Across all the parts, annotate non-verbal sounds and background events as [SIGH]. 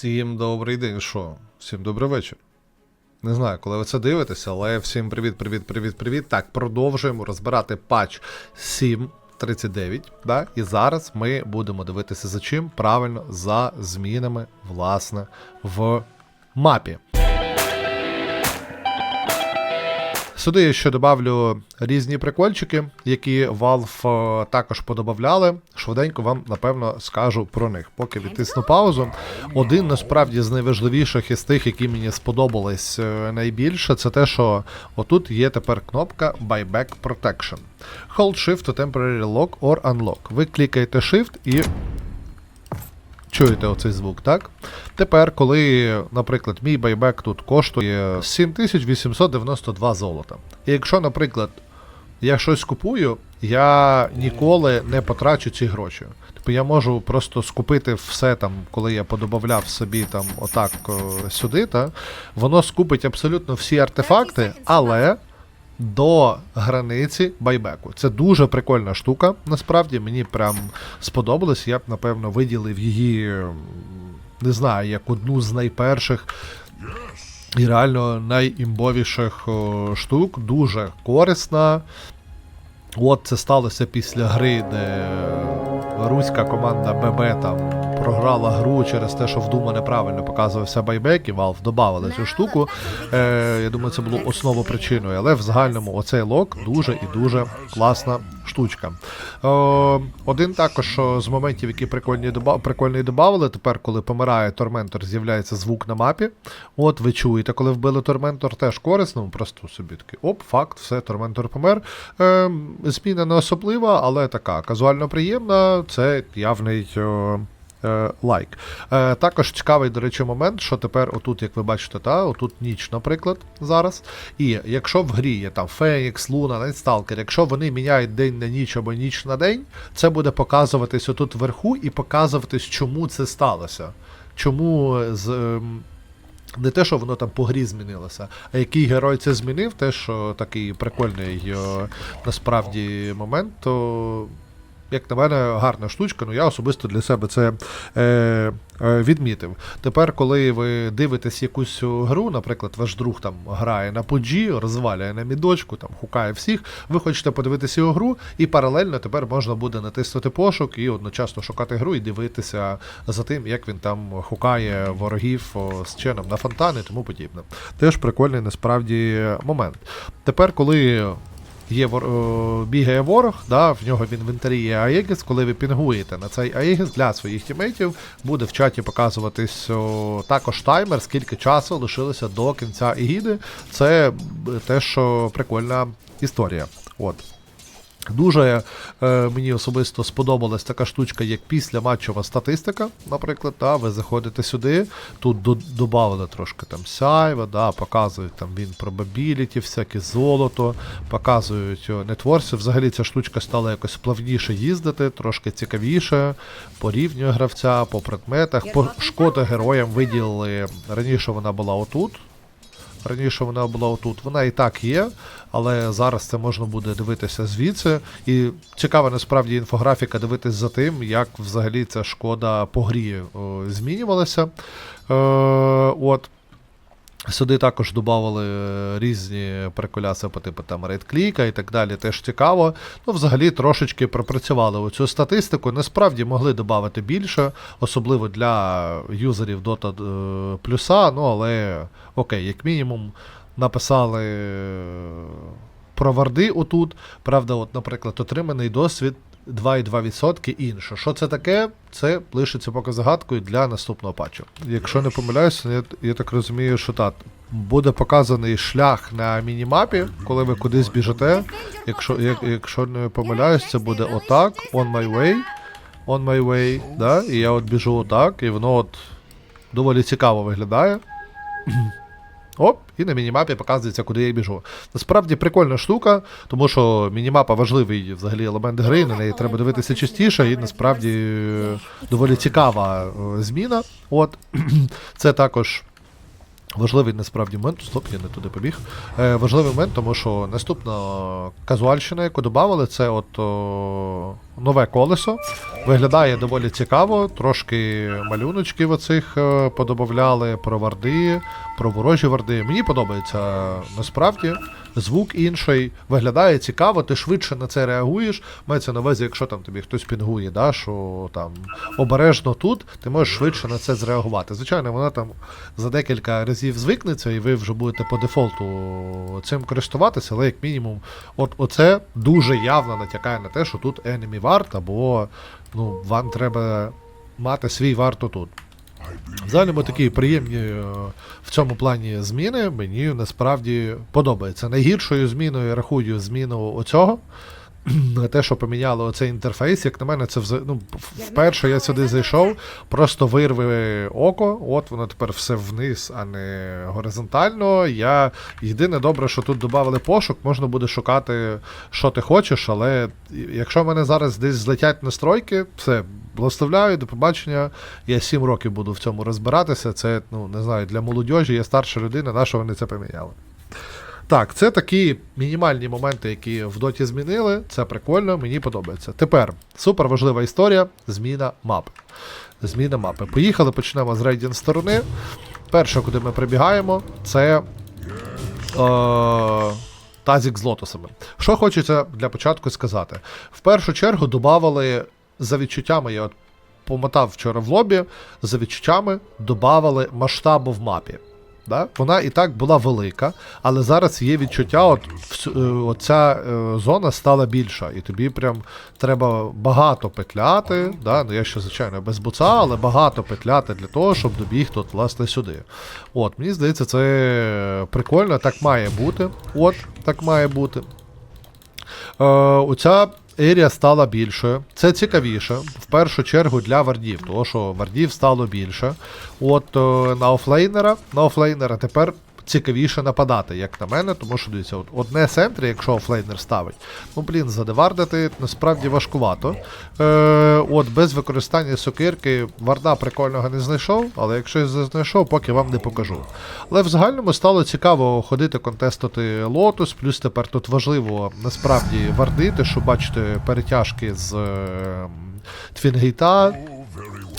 Всім добрий день, що? Всім добрий вечір. Не знаю, коли ви це дивитеся, але всім привіт, привіт, привіт, привіт. Так, продовжуємо розбирати патч 7.39. Да? І зараз ми будемо дивитися за чим? Правильно, за змінами, власне, в мапі. Сюди я ще добавлю різні прикольчики, які Valve е, також подобавляли. Швиденько вам, напевно, скажу про них. Поки відтисну паузу. Один насправді з найважливіших із тих, які мені сподобались е, найбільше, це те, що отут є тепер кнопка Buyback Protection. Hold Shift to Temporary Lock or Unlock. Ви клікаєте Shift і Чуєте оцей звук, так? Тепер, коли, наприклад, мій байбек тут коштує 7892 золота. І якщо, наприклад, я щось купую, я ніколи не потрачу ці гроші. Тобто я можу просто скупити все там, коли я подобавляв собі там отак сюди, та, воно скупить абсолютно всі артефакти, але до границі байбеку. Це дуже прикольна штука. Насправді мені прям сподобалось. Я б, напевно, виділив її, не знаю, як одну з найперших. І реально найімбовіших штук, дуже корисна. От це сталося після гри, де руська команда ББ там програла гру через те, що в Дума неправильно показувався байбек, і Valve додавали цю штуку. Е, я думаю, це було основою причиною. Але в загальному оцей лок дуже і дуже класна штучка. Е, один також з моментів, які прикольні прикольний додавали, тепер, коли помирає Торментор, з'являється звук на мапі. От ви чуєте, коли вбили Торментор, теж корисно, просто собі такий оп, факт, все, Торментор помер. Е, зміна не особлива, але така казуально приємна. Це явний. Е, Лайк. Е, також цікавий, до речі, момент, що тепер, отут, як ви бачите, та, отут ніч, наприклад, зараз. І якщо в грі є там Фенікс, Луна, Найтсталкер, якщо вони міняють день на ніч або ніч на день, це буде показуватись отут вверху і показуватись, чому це сталося. Чому з. ем, не те, що воно там по грі змінилося, а який герой це змінив, що такий прикольний насправді момент, то, як на мене, гарна штучка, ну я особисто для себе це е, е, відмітив. Тепер, коли ви дивитесь якусь гру, наприклад, ваш друг там грає на поджі, розвалює на мідочку, там хукає всіх, ви хочете подивитися його гру, і паралельно тепер можна буде натиснути пошук і одночасно шукати гру і дивитися за тим, як він там хукає ворогів з чином на фонтани тому подібне. Теж прикольний насправді момент. Тепер, коли є вор... бігає ворог, да, в нього в інвентарі є Аегіс, коли ви пінгуєте на цей Аегіс для своїх тімейтів, буде в чаті показуватись о, також таймер, скільки часу лишилося до кінця Егіди. Це те, що прикольна історія. От. Дуже е, мені особисто сподобалась така штучка, як післяматчова статистика. Наприклад, да, ви заходите сюди, тут до, додали трошки там сяйва, да, показують там він probability, всяке золото, показують нетворці. Взагалі ця штучка стала якось плавніше їздити, трошки цікавіше, по рівню гравця, по предметах, по шкода героям виділили. Раніше вона була отут. Раніше вона була отут. Вона і так є, але зараз це можна буде дивитися звідси. І цікава насправді інфографіка дивитись за тим, як взагалі ця шкода по грі о, змінювалася. Е, от. Сюди також додавали різні приколяси по типу там рейд-кліка і так далі. Теж цікаво. Ну, взагалі трошечки пропрацювали оцю статистику. Насправді могли додати більше, особливо для юзерів Dota е, плюса. Ну, але окей, як мінімум, написали е, про варди отут. Правда, от, наприклад, отриманий досвід 2,2% інше. Що це таке? Це лишиться поки загадкою для наступного патчу. Якщо не помиляюся, я, я так розумію, що так. Буде показаний шлях на мінімапі, коли ви кудись біжите. Якщо, як, якщо не помиляюсь, це буде отак, on my way, on my way, да? і я от біжу отак, і воно от доволі цікаво виглядає. Оп, і на мінімапі показується, куди я біжу. Насправді прикольна штука, тому що мінімапа важливий взагалі елемент гри, на неї треба дивитися частіше, і насправді е, доволі цікава е, зміна. От [CLEARS THROAT] це також Важливий насправді момент, стоп, я не туди побіг. Е, важливий момент, тому що наступна казуальщина, яку додавали, це от о, нове колесо. Виглядає доволі цікаво. Трошки малюночків оцих е, подобавляли про варди, про ворожі варди. Мені подобається насправді. Звук інший, виглядає цікаво, ти швидше на це реагуєш. Мається на увазі, якщо там тобі хтось пінгує, да, що там обережно тут, ти можеш швидше на це зреагувати. Звичайно, вона там за декілька разів звикнеться, і ви вже будете по дефолту цим користуватися, але як мінімум, от оце дуже явно натякає на те, що тут enemy варт, або ну, вам треба мати свій варт тут. Взагалі такі приємні е, в цьому плані зміни. Мені насправді подобається. Найгіршою зміною рахую зміну оцього. [CLEARS THROAT] Те, що поміняло оцей інтерфейс, як на мене, це вза- ну, вперше я сюди зайшов, просто вирви око, от воно тепер все вниз, а не горизонтально. Я єдине добре, що тут додали пошук, можна буде шукати, що ти хочеш, але якщо в мене зараз десь злетять настройки, все, благословляю, до побачення. Я 7 років буду в цьому розбиратися. Це, ну, не знаю, для молодіжі, я старша людина, на що вони це поміняли. Так, це такі мінімальні моменти, які в доті змінили. Це прикольно, мені подобається. Тепер супер важлива історія зміна мапи. Зміна мапи. Поїхали, почнемо з рейдін сторони. Перше, куди ми прибігаємо, це е, тазік з лотосами. Що хочеться для початку сказати. В першу чергу додавали за відчуттями, я от помотав вчора в лобі, за відчуттями додавали масштабу в мапі. Да? Вона і так була велика, але зараз є відчуття, от е, оця е, зона стала більша, і тобі прям треба багато петляти. Да? Ну я ще, звичайно, без буца, але багато петляти для того, щоб добігти от, власне сюди. От, мені здається, це прикольно, так має бути. От, так має бути. Е, оця ерія стала більшою. Це цікавіше, в першу чергу для вардів, тому що вардів стало більше. От е, на офлейнера, на офлейнера тепер цікавіше нападати, як на мене, тому що дивіться, от одне сентрі, якщо офлейнер ставить, ну блін, задевардити насправді важкувато. Е, от без використання сокирки варда прикольного не знайшов, але якщо я знайшов, поки вам не покажу. Але в загальному стало цікаво ходити контестити лотус, плюс тепер тут важливо насправді вардити, щоб бачити перетяжки з е, Твінгейта,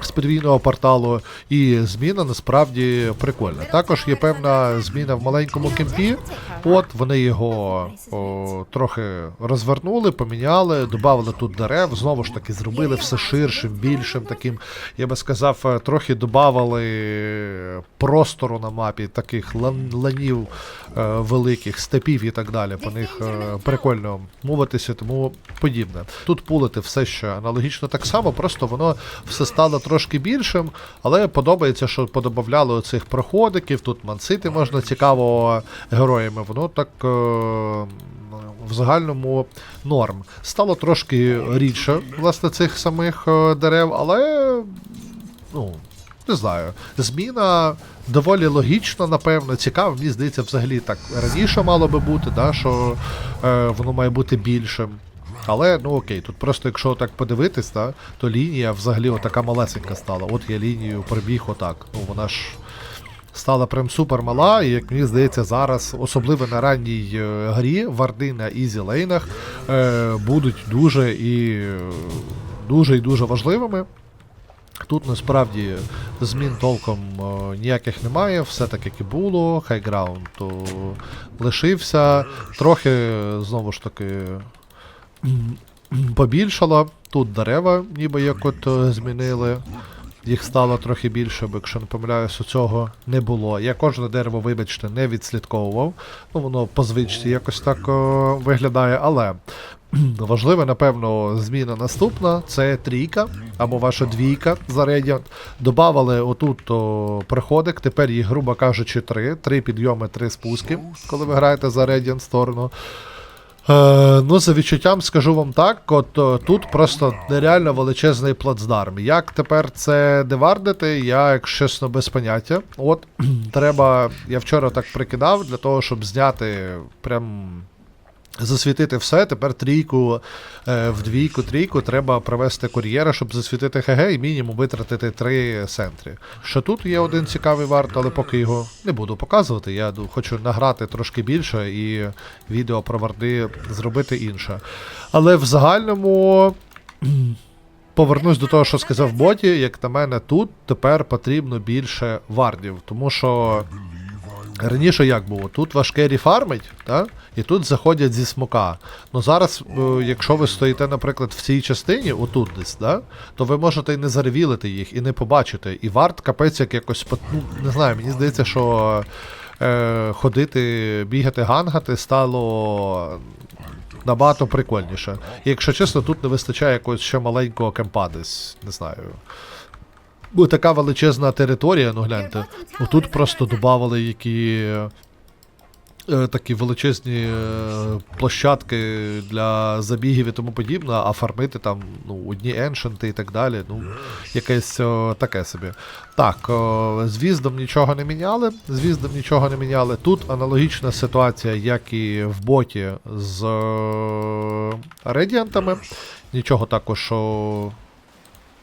з подвійного порталу, і зміна насправді прикольна. Також є певна зміна в маленькому кемпі. От вони його о, трохи розвернули, поміняли, додали тут дерев, знову ж таки зробили все ширшим, більшим таким. Я би сказав, е, трохи додали простору на мапі, таких лан- ланів е, великих, степів і так далі. По них е, прикольно мовитися, тому подібне. Тут пулити все ще аналогічно так само, просто воно все стало трошки більшим, але подобається, що подобавляли оцих проходиків, тут мансити можна цікаво героями. Воно так. Е, в загальному норм. Стало трошки рідше, власне, цих самих е, дерев, але ну, не знаю. Зміна доволі логічна, напевно, цікава. Мені здається, взагалі так раніше мало би бути, да, що е, воно має бути більшим. Але ну окей, тут просто якщо так подивитись, да, то лінія взагалі отака малесенька стала. От я лінію пробіг отак. Ну вона ж стала прям супер мала, і як мені здається, зараз, особливо на ранній е, грі, варди на ізі лейнах е, будуть дуже і дуже і дуже важливими. Тут насправді змін толком е, ніяких немає, все так як і було. Хайграунд лишився. Трохи, знову ж таки, побільшало. Тут дерева, ніби як от е, змінили. Їх стало трохи більше, бо якщо не помиляюсь, у цього не було. Я кожне дерево, вибачте, не відслідковував. Ну, воно по звичці якось так е, виглядає, але [CLEARS THROAT] важлива, напевно, зміна наступна це трійка або ваша двійка за Radiant. Добавили отут о, приходик, тепер їх, грубо кажучи, три. Три підйоми, три спуски, коли ви граєте за Radiant сторону. Е, ну, за відчуттям скажу вам так, от е, тут просто нереально величезний плацдарм. Як тепер це девардити, я, як чесно, без поняття. От, [CLEARS THROAT] треба, я вчора так прикидав, для того, щоб зняти прям засвітити все. Тепер трійку е, в двійку, трійку треба провести кур'єра, щоб засвітити ХГ і мінімум витратити три центри. Що тут є один цікавий варт, але поки його не буду показувати. Я хочу награти трошки більше і відео про варди зробити інше. Але в загальному. Повернусь до того, що сказав Боті, як на мене, тут тепер потрібно більше вардів, тому що раніше як було? Тут важке рефармить, та? і тут заходять зі смока. Ну зараз, е, якщо ви стоїте, наприклад, в цій частині, отут десь, да? то ви можете і не заревілити їх, і не побачити. І варт капець як якось, ну, не знаю, мені здається, що е, ходити, бігати, гангати стало набагато прикольніше. І якщо чесно, тут не вистачає якогось ще маленького кемпа десь, не знаю. Бо така величезна територія, ну гляньте. Тут просто додавали які. е, Такі величезні е, площадки для забігів і тому подібне, а фармити там ну, одні еншенти і так далі. Ну, якесь о, таке собі. Так, о, з віздом нічого не міняли. З віздом нічого не міняли. Тут аналогічна ситуація, як і в боті з е, редіантами. Нічого також. О,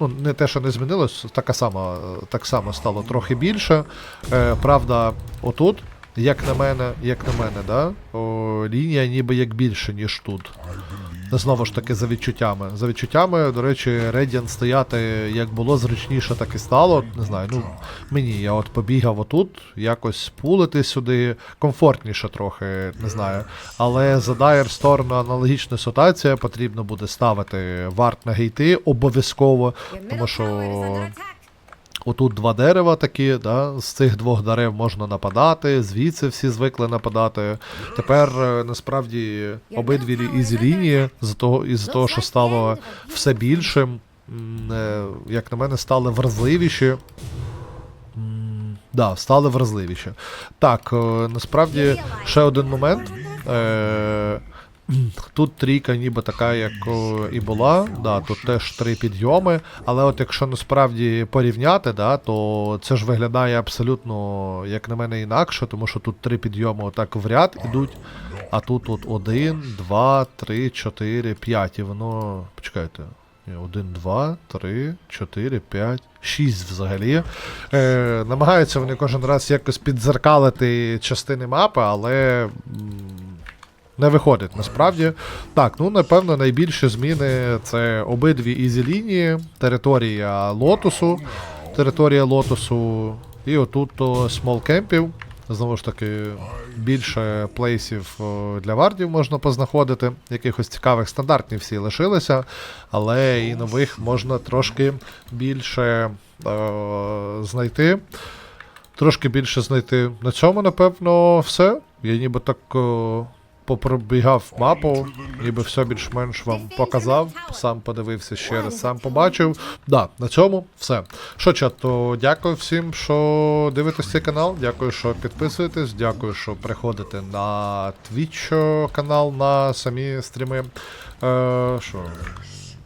Ну, не те, що не змінилось, така сама, так само стало трохи більше. Е, правда, отут, як на мене, як на мене, да, о, лінія ніби як більше, ніж тут. Знову ж таки, за відчуттями. За відчуттями, до речі, Radiant стояти як було зручніше, так і стало. Не знаю, ну мені я от побігав отут, якось пулити сюди, комфортніше трохи, не знаю. Але за Dire Storm аналогічна ситуація, потрібно буде ставити варт на гейти обов'язково, тому що Отут два дерева такі, да, з цих двох дерев можна нападати, звідси всі звикли нападати. Тепер е, насправді обидві ізі лінії з того, із того, що стало все більшим, е, як на мене, стали вразливіші. Да, стали вразливіші. Так, е, насправді ще один момент. Е, Тут трійка ніби така, як і була, да, тут теж три підйоми, але от якщо насправді порівняти, да, то це ж виглядає абсолютно, як на мене, інакше, тому що тут три підйоми отак в ряд ідуть, а тут от один, два, три, чотири, п'ять, і воно. Почекайте. Один, два, три, чотири, п'ять, шість взагалі. Е, намагаються вони кожен раз якось підзеркалити частини мапи, але. Не виходить насправді. Так, ну напевно, найбільші зміни це обидві ізі лінії, територія лотосу, територія лотосу, і отут то смол кемпів. Знову ж таки, більше плейсів для вардів можна познаходити. Якихось цікавих стандартні всі лишилися, але і нових можна трошки більше е, знайти. Трошки більше знайти. На цьому, напевно, все. Я ніби так попробігав мапу, ніби все більш-менш вам показав, сам подивився ще раз, сам побачив. Да, на цьому все. Що, чат, то дякую всім, що дивитесь цей канал. Дякую, що підписуєтесь, дякую, що приходите на Twitch канал на самі стріми. Е, що?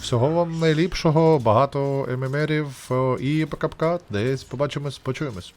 Всього вам найліпшого, багато ММРів е, і пока-пока. Десь побачимось, почуємось.